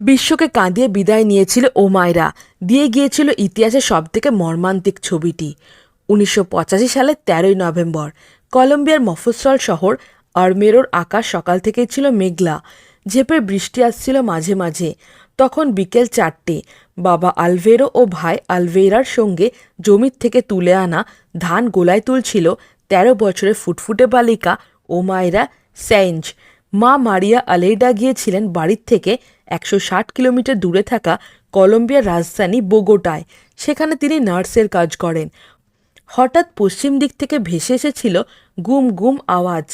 বিশ্বকে কাঁদিয়ে বিদায় নিয়েছিল ওমায়রা দিয়ে গিয়েছিল ইতিহাসের সবথেকে মর্মান্তিক ছবিটি। উনিশশো সালের তেরোই নভেম্বর, কলম্বিয়ার মফস্বল শহর আরমেরোর আকাশ সকাল থেকেই ছিল মেঘলা। ঝেপে বৃষ্টি আসছিল মাঝে মাঝে। তখন বিকেল চারটে, বাবা আলভেরো ও ভাই আলভেরার সঙ্গে জমির থেকে তুলে আনা ধান গোলায় তুলছিল তেরো বছরের ফুটফুটে বালিকা ওমায়রা স্যাঞ্জ মা মারিয়া আলেইডা গিয়েছিলেন বাড়ির থেকে একশো ষাট কিলোমিটার দূরে থাকা কলম্বিয়ার রাজধানী বোগোটায়, সেখানে তিনি নার্সের কাজ করেন। হঠাৎ পশ্চিম দিক থেকে ভেসে এসেছিল গুম গুম আওয়াজ,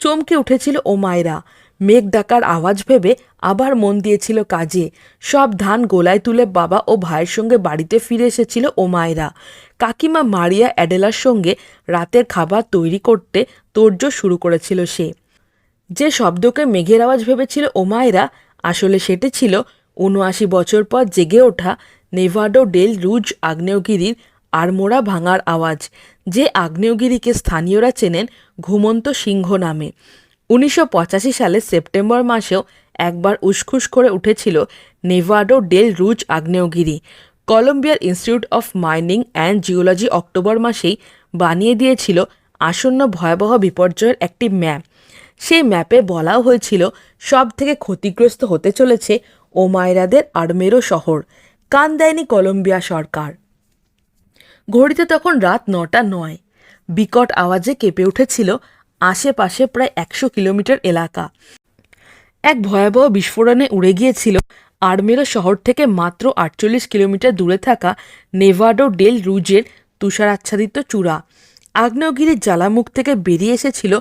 চমকে উঠেছিল ওমায়রা। মেঘ ডাকার আওয়াজ ভেবে আবার মন দিয়েছিল কাজে। সব ধান গোলায় তুলে বাবা ও ভাইয়ের সঙ্গে বাড়িতে ফিরে এসেছিল ওমায়রা। কাকিমা মারিয়া অ্যাডেলার সঙ্গে রাতের খাবার তৈরি করতে তোড়জোড় শুরু করেছিল সে। যে শব্দকে মেঘের আওয়াজ ভেবেছিল ওমায়রা আসলে সেটি ছিল উনআশি বছর পর জেগে ওঠা নেভাডো ডেল রুজ আগ্নেয়গিরির আড়মোড়া ভাঙার আওয়াজ, যে আগ্নেয়গিরিকে স্থানীয়রা চেনেন ঘুমন্ত সিংহ নামে। উনিশশো পঁচাশি সালের সেপ্টেম্বর মাসেও একবার উসখুস করে উঠেছিল নেভাডো ডেল রুজ আগ্নেয়গিরি। কলম্বিয়ার institute of mining and geology October মাসেই বানিয়ে দিয়েছিল আসন্ন ভয়াবহ বিপর্যয়ের একটি ম্যাপ। সেই ম্যাপে বলাও হয়েছিল সব থেকে ক্ষতিগ্রস্ত হতে চলেছে ওমায়রাদের আর্মেরো শহর, কান দেয়নি কলম্বিয়া সরকার। ঘড়িতে তখন রাত নটা নয়। বিকট আওয়াজে কেঁপে উঠেছিল আশেপাশে প্রায় একশো কিলোমিটার এলাকা। এক ভয়াবহ বিস্ফোরণে উড়ে গিয়েছিল আর্মেরো শহর থেকে মাত্র আটচল্লিশ কিলোমিটার দূরে থাকা নেভাডো ডেল রুজের তুষারাচ্ছাদিত চূড়া। আগ্নেয়গিরির জ্বালামুখ থেকে বেরিয়ে এসেছিল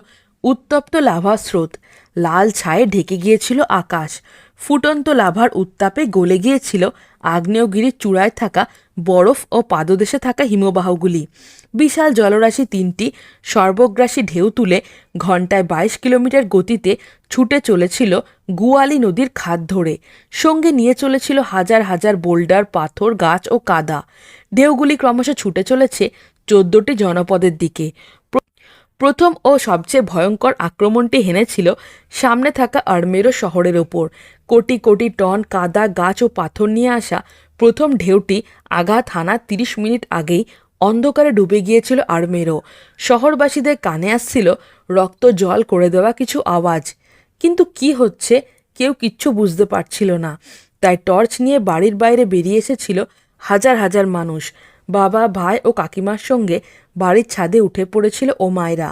উত্তপ্ত লাভা স্রোত। লাল ছায়ে ঢেকে গিয়েছিল আকাশ। ফুটন্ত লাভার উত্তাপে গলে গিয়েছিল আগ্নেয়গিরির চূড়ায় থাকা বরফ ও পাদদেশে থাকা হিমবাহগুলি। বিশাল জলরাশি তিনটি সর্বগ্রাসী ঢেউ তুলে ঘন্টায় বাইশ কিলোমিটার গতিতে ছুটে চলেছিল গুয়ালি নদীর খাদ ধরে। সঙ্গে নিয়ে চলেছিল হাজার হাজার বোল্ডার, পাথর, গাছ ও কাদা। ঢেউগুলি ক্রমশ ছুটে চলেছে চোদ্দটি জনপদের দিকে। প্রথম ও সবচেয়ে ভয়ঙ্কর আক্রমণটি হেনেছিল সামনে থাকা আর্মেরো শহরের ওপর। কোটি কোটি টন কাদা, গাছ ও পাথর নিয়ে আসা প্রথম ঢেউটি আঘাত হানা তিরিশ মিনিট আগেই অন্ধকারে ডুবে গিয়েছিল আর্মেরো। শহরবাসীদের কানে আসছিল রক্ত জল করে দেওয়া কিছু আওয়াজ। কিন্তু কি হচ্ছে কেউ কিচ্ছু বুঝতে পারছিল না। তাই টর্চ নিয়ে বাড়ির বাইরে বেরিয়ে এসেছিল হাজার হাজার মানুষ। বাবা, ভাই ও কাকিমার সঙ্গে বাড়ির ছাদে উঠে পড়েছিল ও মায়েরা।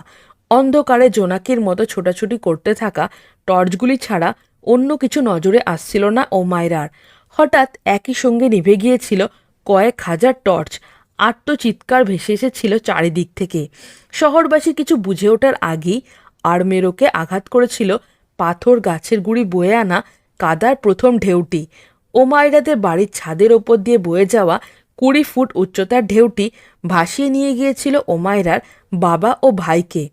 অন্ধকারে জোনাকির মতো ছোটাছুটি করতে থাকা টর্চগুলি ছাড়া অন্য কিছু নজরে আসছিল না ও মায়েরার। হঠাৎ একই সঙ্গে নিভে গিয়েছিল কয়েক হাজার টর্চ। আত্মচিৎকার ভেসে এসেছিল চারিদিক থেকে। শহরবাসী কিছু বুঝে ওঠার আগেই আরমেরোকে আঘাত করেছিল পাথর গাছের গুড়ি বয়ে আনা কাদার প্রথম ঢেউটি। ওমায়রাদের বাড়ির ছাদের ওপর দিয়ে বয়ে যাওয়া কুড়ি ফুট উচ্চতার ঢেউটি ভাসিয়ে নিয়ে গিয়েছিল ওমায়রার বাবা ও ভাইকে।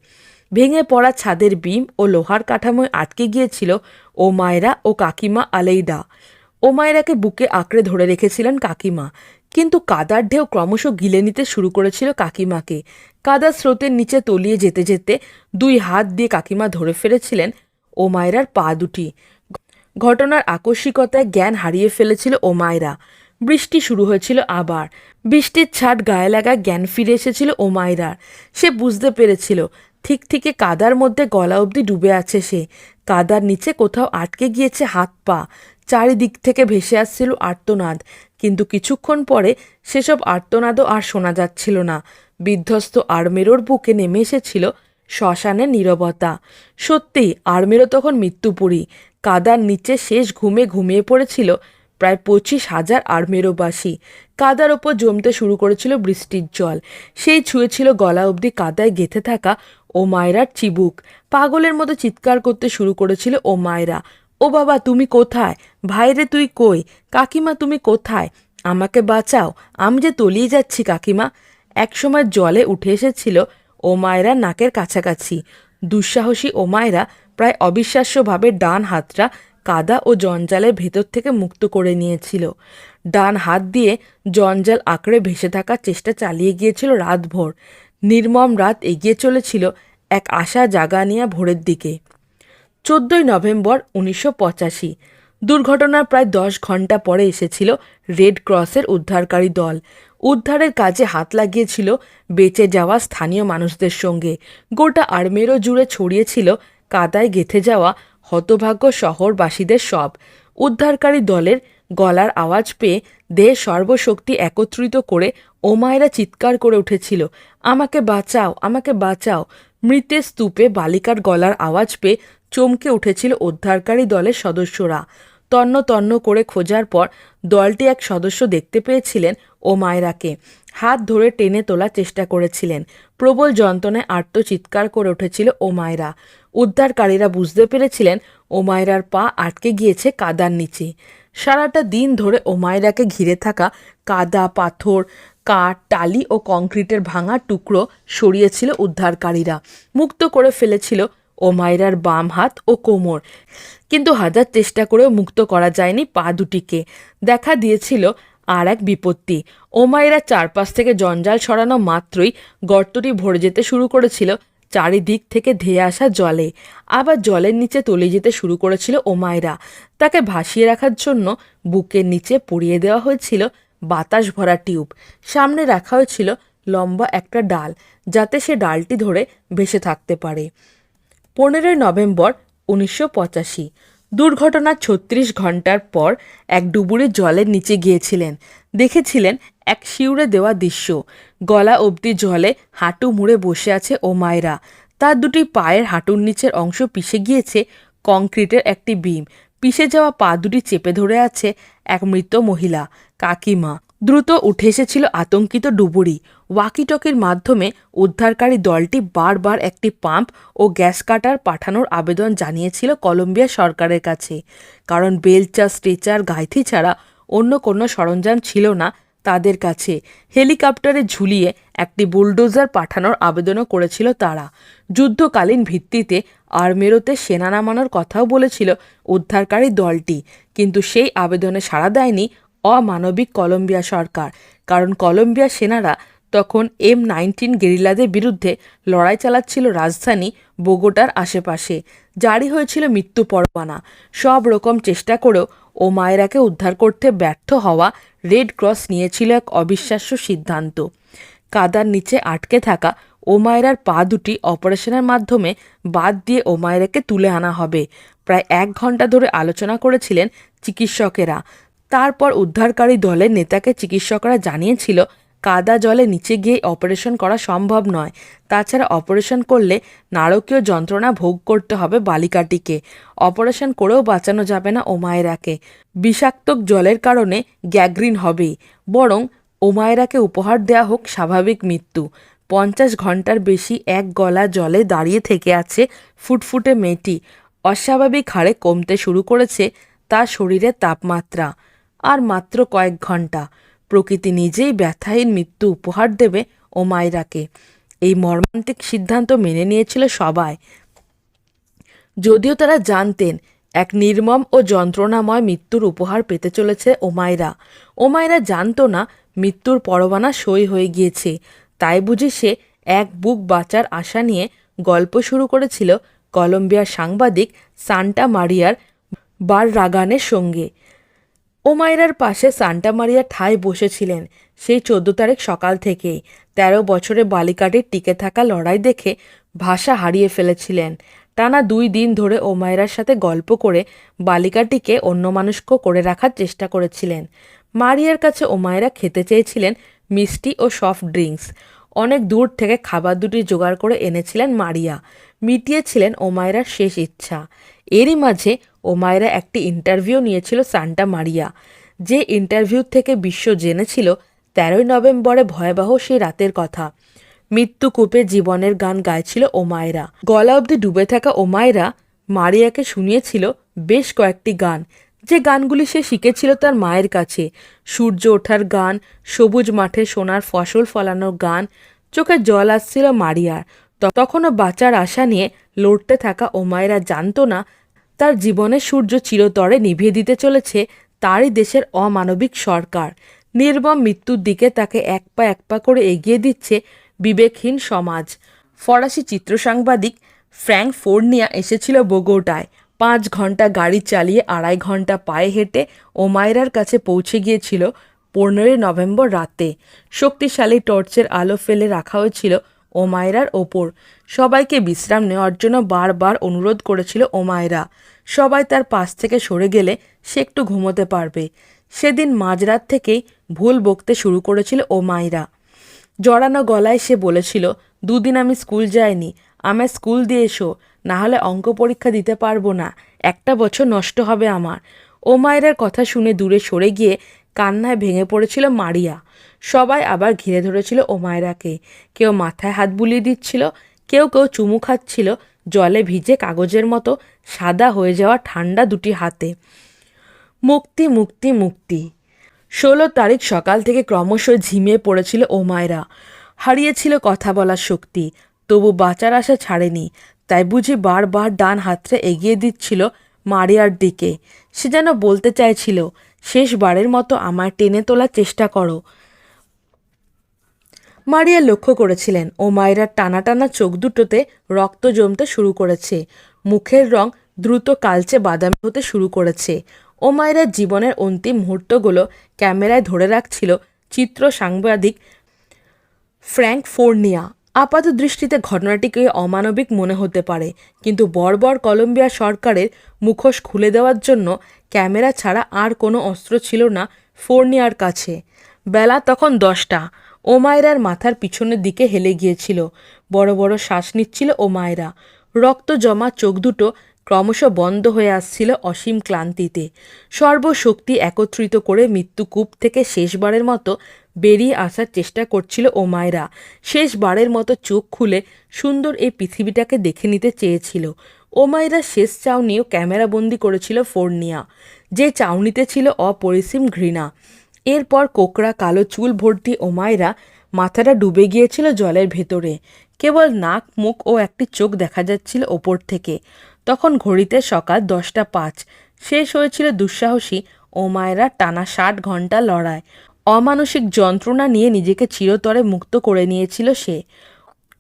ভেঙে পড়া ছাদের বিম ও লোহার কাঠামোয় আটকে গিয়েছিল ওমায়রা ও কাকিমা আলেইডা ওমায়রাকে বুকে আঁকড়ে ধরে রেখেছিলেন কাকিমা। কিন্তু কাদার ঢেউ ক্রমশ গিলে নিতে শুরু করেছিল কাকিমাকে। কাদার স্রোতের নিচে তলিয়ে যেতে যেতে দুই হাত দিয়ে কাকিমা ধরে ফেলেছিলেন ওমায়রার পা দুটি। ঘটনার আকস্মিকতায় জ্ঞান হারিয়ে ফেলেছিল ওমায়রা। বৃষ্টি শুরু হয়েছিল আবার। বৃষ্টির ছাট গায়ে লাগা জ্ঞান ফিরে এসেছিল ওমায়রার। সে বুঝতে পেরেছিল ঠিক থেকে কাদার মধ্যে গলা অবধি ডুবে আছে সে। কাদার নিচে কোথাও আটকে গিয়েছে হাত পা। চারিদিক থেকে ভেসে আসছিল আর্তনাদ। কিন্তু কিছুক্ষণ পরে সেসব আর্তনাদও আর শোনা যাচ্ছিল না। বিধ্বস্ত আর্মেরোর বুকে নেমে এসেছিল শ্মশানের নীরবতা। সত্যিই, আর্মেরো তখন মৃত্যুপুরী। কাদার নিচে শেষ ঘুমে ঘুমিয়ে পড়েছিল প্রায় পঁচিশ হাজার আর্মেরও আর্মেরোবাসী কাদার ওপর জমতে শুরু করেছিল বৃষ্টির জল। সেই ছুঁয়েছিল গলা অবধি কাদায় গেঁথে থাকা ও মায়রার চিবুক। পাগলের মতো চিৎকার করতে শুরু করেছিল ও মায়রা ও বাবা, তুমি কোথায়? ভাইরে তুই কই? কাকিমা, তুমি কোথায়? আমাকে বাঁচাও। আমি যে তলিয়ে যাচ্ছি, কাকিমা। একসময় জলে উঠে এসেছিল ও মায়রা নাকের কাছাকাছি। দুঃসাহসী ও মায়রা প্রায় অবিশ্বাস্যভাবে ডান হাতটা কাদা ও জঞ্জালের ভেতর থেকে মুক্ত করে নিয়েছিল। ডান হাত দিয়ে জঞ্জাল আঁকড়ে ভেসে থাকার চেষ্টা চালিয়ে গিয়েছিল রাতভর। নির্মম রাত এগিয়ে চলেছিল এক আশা জাগানিয়া ভোরের দিকে। চোদ্দই নভেম্বর উনিশশো পঁচাশি। দুর্ঘটনার প্রায় দশ ঘণ্টা পরে এসেছিল রেড ক্রসের উদ্ধারকারী দল। উদ্ধারের কাজে হাত লাগিয়েছিল বেঁচে যাওয়া স্থানীয় মানুষদের সঙ্গে। গোটা আর্মেরও জুড়ে ছড়িয়েছিল কাদায় গেথে যাওয়া হতভাগ্য শহরবাসীদের সব। উদ্ধারকারী দলের গলার আওয়াজ পেয়ে দেহ সর্বশক্তি একত্রিত করে ওমায়রা চিৎকার করে উঠেছিল, আমাকে বাঁচাও আমাকে বাঁচাও। মৃতের স্তূপে বালিকার গলার আওয়াজ পেয়ে চমকে উঠেছিল উদ্ধারকারী দলের সদস্যরা। তন্ন তন্ন করে খোঁজার পর দলটি এক সদস্য দেখতে পেয়েছিলেন ওমায়রাকে। হাত ধরে টেনে তোলার চেষ্টা করেছিলেন। প্রবল যন্ত্রণায় আর্তচিৎকার করে উঠেছিল ও ওমায়রা। উদ্ধারকারীরা বুঝতে পেরেছিলেন ওমায়রার পা আটকে গিয়েছে কাদার নিচে। সারাটা দিন ধরে ওমায়রাকে ঘিরে থাকা কাদা, পাথর, কাঠ, টালি ও কংক্রিটের ভাঙা টুকরো সরিয়েছিল উদ্ধারকারীরা। মুক্ত করে ফেলেছিল ওমায়রার বাম হাত ও কোমর। কিন্তু হাজার চেষ্টা করেও মুক্ত করা যায়নি পা দুটিকে। দেখা দিয়েছিল আর এক বিপত্তি। ওমায়রা চারপাশ থেকে জঞ্জাল সরানো মাত্রই গর্তটি ভরে যেতে শুরু করেছিল চারিদিক থেকে ধেয়ে আসা জলে। আবার জলের নিচে তলিয়ে যেতে শুরু করেছিল ওমায়রা তাকে ভাসিয়ে রাখার জন্য বুকের নিচে পড়িয়ে দেওয়া হয়েছিল বাতাস ভরা টিউব। সামনে রাখা হয়েছিল লম্বা একটা ডাল, যাতে সে ডালটি ধরে ভেসে থাকতে পারে। পনেরোই নভেম্বর উনিশশো পঁচাশি দুর্ঘটনার ছত্রিশ ঘণ্টার পর এক ডুবুরে জলের নিচে গিয়েছিলেন। দেখেছিলেন এক শিউরে দেওয়া দৃশ্য। গলা অবধি জলে হাঁটু মুড়ে বসে আছে ও মায়রা। তার দুটি পায়ের হাঁটুর নিচের অংশ পিষে গিয়েছে কংক্রিটের একটি বিম। পিষে যাওয়া পা দুটি চেপে ধরে আছে এক মৃত মহিলা, কাকিমা। দ্রুত উঠে এসেছিল আতঙ্কিত ডুবুরি। ওয়াকিটকির মাধ্যমে উদ্ধারকারী দলটি বারবার একটি পাম্প ও গ্যাস কাটার পাঠানোর আবেদন জানিয়েছিল কলম্বিয়া সরকারের কাছে। কারণ বেলচা, স্ট্রেচার, গাইথি ছাড়া অন্য কোনো সরঞ্জাম ছিল না তাদের কাছে। হেলিকপ্টারে ঝুলিয়ে একটি বুলডোজার পাঠানোর আবেদনও করেছিল তারা। যুদ্ধকালীন ভিত্তিতে আর্মেরোতে সেনা নামানোর কথাও বলেছিল উদ্ধারকারী দলটি। কিন্তু সেই আবেদনে সাড়া দেয়নি অমানবিক কলম্বিয়া সরকার। কারণ কলম্বিয়া সেনারা তখন এম নাইনটিন গেরিলাদের বিরুদ্ধে লড়াই চালাচ্ছিল রাজধানী বোগোটার আশেপাশে। জারি হয়েছিল মৃত্যু পরোয়ানা। সব রকম চেষ্টা করেও ওমায়রাকে উদ্ধার করতে ব্যর্থ হওয়া রেড ক্রস নিয়েছিল এক অবিশ্বাস্য সিদ্ধান্ত। কাদার নিচে আটকে থাকা ওমায়রার পা দুটি অপারেশনের মাধ্যমে বাদ দিয়ে ওমায়রাকে তুলে আনা হবে। প্রায় এক ঘণ্টা ধরে আলোচনা করেছিলেন চিকিৎসকেরা। তারপর উদ্ধারকারী দলের নেতাকে চিকিৎসকরা জানিয়েছিল, কাদা জলে নিচে গিয়ে অপারেশন করা সম্ভব নয়। তাছাড়া অপারেশন করলে নারকীয় যন্ত্রণা ভোগ করতে হবে বালিকাটিকে। অপারেশন করেও বাঁচানো যাবে না ওমায়রাকে। বিষাক্ত জলের কারণে গ্যাগ্রিন হবেই। বরং ওমায়রাকে উপহার দেয়া হোক স্বাভাবিক মৃত্যু। পঞ্চাশ ঘণ্টার বেশি এক গলা জলে দাঁড়িয়ে থেকে আছে ফুটফুটে মেয়েটি। অস্বাভাবিক হারে কমতে শুরু করেছে তার শরীরের তাপমাত্রা। আর মাত্র কয়েক ঘণ্টা প্রকৃতি নিজেই ব্যথাহীন মৃত্যু উপহার দেবে ওমায়রাকে এই মর্মান্তিক সিদ্ধান্ত মেনে নিয়েছিল সবাই। যদিও তারা জানতেন, এক নির্মম ও যন্ত্রণাময় মৃত্যুর উপহার পেতে চলেছে ওমায়রা ওমায়রা জানতো না মৃত্যুর পরবানা সই হয়ে গিয়েছে। তাই বুঝি সে এক বুক বাঁচার আশা নিয়ে গল্প শুরু করেছিল কলম্বিয়ার সাংবাদিক সান্টা মারিয়ার বার রাগানের সঙ্গে। ওমায়রার পাশে সান্টা মারিয়া ঠায় বসেছিলেন। সেই চোদ্দ তারিখ সকাল থেকেই তেরো বছরে বালিকাটির টিকে থাকা লড়াই দেখে ভাষা হারিয়ে ফেলেছিলেন। টানা দুই দিন ধরে ওমায়রার সাথে গল্প করে বালিকাটিকে অন্যমানুষ্ক করে রাখার চেষ্টা করেছিলেন। মারিয়ার কাছে ওমায়রা খেতে চেয়েছিলেন মিষ্টি ও সফট ড্রিঙ্কস। অনেক দূর থেকে খাবার দুটি জোগাড় করে এনেছিলেন মারিয়া। মিটিয়েছিলেন ওমায়রার শেষ ইচ্ছা। এরই মাঝে ওমায়রা একটি ইন্টারভিউ নিয়েছিল সান্টা মারিয়া। যে ইন্টারভিউ থেকে বিশ্ব জেনেছিল, তেরোই নভেম্বরে ভয়াবহ সেই রাতের কথা। মৃত্যু কূপে জীবনের গান গাইছিল ওমায়রা। গলা অবধি ডুবে থাকা ওমায়রা মারিয়াকে শুনিয়েছিল বেশ কয়েকটি গান। যে গানগুলি সে শিখেছিল তার মায়ের কাছে। সূর্য ওঠার গান, সবুজ মাঠে সোনার ফসল ফলানোর গান, চোখে জল আসছিল মারিয়ার। তখনও বাঁচার আশা নিয়ে লড়তে থাকা ওমায়রা জানতো না, তার জীবনে সূর্য চিরতরে নিভিয়ে দিতে চলেছে তারই দেশের অমানবিক সরকার। নির্মম মৃত্যুর দিকে তাকে এক পা এক পা করে এগিয়ে দিচ্ছে বিবেকহীন সমাজ। ফরাসি চিত্র সাংবাদিক ফ্র্যাঙ্ক ফোর্নিয়া এসেছিল বোগোটায়। পাঁচ ঘণ্টা গাড়ি চালিয়ে আড়াই ঘণ্টা পায়ে হেঁটে ওমায়রার কাছে পৌঁছে গিয়েছিল পনেরোই নভেম্বর রাতে। শক্তিশালী টর্চের আলো ফেলে রাখা হয়েছিল ওমায়রার ওপর। সবাইকে বিশ্রাম নেওয়ার জন্য বারবার অনুরোধ করেছিল ওমায়রা। সবাই তার পাশ থেকে সরে গেলে সে একটু ঘুমোতে পারবে। সেদিন মাঝরাত থেকেই ভুল বকতে শুরু করেছিল ওমায়রা। জড়ানো গলায় সে বলেছিল, দুদিন আমি স্কুল যাইনি। আমায় স্কুল দিয়ে এসো না হলে অঙ্ক পরীক্ষা দিতে পারব না। একটা বছর নষ্ট হবে আমার। ও মায়েরার কথা শুনে দূরে সরে গিয়ে কান্নায় ভেঙে পড়েছিল মারিয়া। সবাই আবার ঘিরে ধরেছিল ও মায়েরাকে। কেউ মাথায় হাত বুলিয়ে দিচ্ছিল, কেউ কেউ চুমু খাচ্ছিল, জলে ভিজে কাগজের মতো সাদা হয়ে যাওয়া ঠান্ডা দুটি হাতে। মুক্তি মুক্তি মুক্তি। ষোলো তারিখ সকাল থেকে ক্রমশ ঝিমিয়ে পড়েছিল ওমায়রা হারিয়েছিল কথা বলার শক্তি তবু বাঁচার আশা ছাড়েনি। তাই বুঝি বারবার ডান হাতটা এগিয়ে দিচ্ছিল মারিয়ার দিকে। সে যেন বলতে চাইছিল, শেষবারের মতো আমায় টেনে তোলার চেষ্টা করো। মারিয়া লক্ষ্য করেছিলেন, ও মায়েরার টানা টানা চোখ দুটোতে রক্ত জমতে শুরু করেছে। মুখের রং দ্রুত কালচে বাদামি হতে শুরু করেছে। ও মায়েরার জীবনের অন্তিম মুহূর্তগুলো ক্যামেরায় ধরে রাখছিল চিত্র সাংবাদিক ফ্র্যাঙ্ক ফোর্নিয়া। আপাত দৃষ্টিতে ঘটনাটিকে অমানবিক মনে হতে পারে, কিন্তু বর্বর কলম্বিয়া সরকারের মুখোশ খুলে দেওয়ার জন্য ক্যামেরা ছাড়া আর কোনো অস্ত্র ছিল না ফোর্নিয়ার কাছে। বেলা তখন দশটা। ওমায়রার মাথার পিছনের দিকে হেলে গিয়েছিল। বড় বড় শ্বাস নিচ্ছিল ওমায়রা। রক্ত জমা চোখ দুটো ক্রমশ বন্ধ হয়ে আসছিল অসীম ক্লান্তিতে। সর্বশক্তি একত্রিত করে মৃত্যুকূপ থেকে শেষবারের মতো বেরিয়ে আসার চেষ্টা করছিল ওমায়রা শেষবারের মতো চোখ খুলে সুন্দর এই পৃথিবীটাকে দেখে নিতে চেয়েছিল। ওমায়রা শেষ চাউনিও ক্যামেরাবন্দি করেছিল ফোর্নিয়া, যে চাউনিতে ছিল অপরিসীম ঘৃণা। এরপর কোকড়া কালো চুল ভর্তি ওমায়রা মাথাটা ডুবে গিয়েছিল জলের ভেতরে। কেবল নাক, মুখ ও একটি চোখ দেখা যাচ্ছিল ওপর থেকে। তখন ঘড়িতে সকাল দশটা পাঁচ। শেষ হয়েছিল দুঃসাহসী ওমায়রা টানা ষাট ঘণ্টা লড়াই। অমানসিক যন্ত্রণা নিয়ে নিজেকে চিরতরে মুক্ত করে নিয়েছিল সে।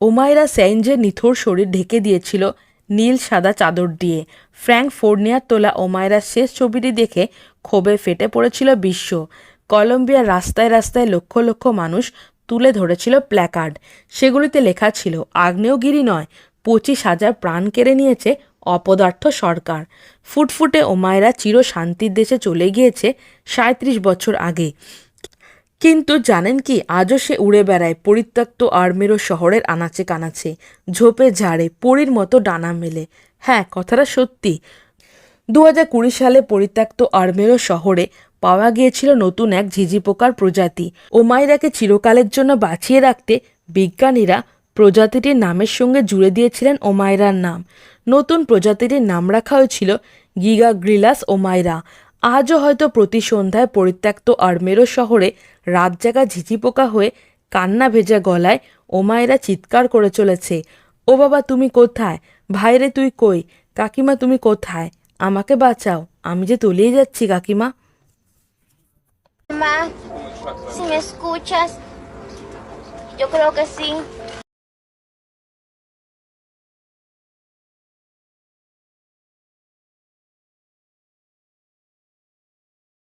ওমায়রা স্যাইনজের নিথর শরীর ঢেকে দিয়েছিল নীল সাদা চাদর দিয়ে। ফ্র্যাঙ্ক ফোর্নিয়ার তোলা ওমায়রার শেষ ছবিটি দেখে ক্ষোভে ফেটে পড়েছিল বিশ্ব। কলম্বিয়ার রাস্তায় রাস্তায় লক্ষ লক্ষ মানুষ তুলে ধরেছিল প্ল্যাকার্ড। সেগুলিতে লেখা ছিল, আগ্নেয়গিরি নয়, পঁচিশ হাজার প্রাণ কেড়ে নিয়েছে অপদার্থ সরকার। ফুটফুটে ওমায়রা চির শান্তির দেশে চলে গিয়েছে সাঁত্রিশ বছর আগে। কিন্তু জানেন কি, আজও সে উড়ে বেড়ায় পরিত্যক্ত আর্মেরো শহরের আনাচে কানাচে, ঝোপে ঝাড়ে, পরীর মতো ডানা মেলে। হ্যাঁ কথাটা সত্যি। দু হাজার কুড়ি সালে পরিত্যক্ত আর্মেরো শহরে পাওয়া গিয়েছিল নতুন এক ঝিঝি পোকার প্রজাতি। ওমাইরাকে চিরকালের জন্য বাঁচিয়ে রাখতে বিজ্ঞানীরা প্রজাতিটির নামের সঙ্গে জুড়ে দিয়েছিলেন ওমাইরার নাম। নতুন প্রজাতিটির নাম রাখা হয়েছিল গিগা গ্রিলাস ওমাইরা। আজও হয়তো প্রতি সন্ধ্যায় পরিত্যক্ত আর্মেরো শহরে রাত জাগা ঝিঝি পোকা হয়ে কান্না ভেজা গলায় ওমায়রা চিৎকার করে চলেছে ও বাবা তুমি কোথায়? ভাইরে তুই কই? কাকিমা তুমি কোথায়? আমাকে বাঁচাও আমি যে তলিয়ে যাচ্ছি কাকিমা। Mamá, si me escuchas, yo creo que sí.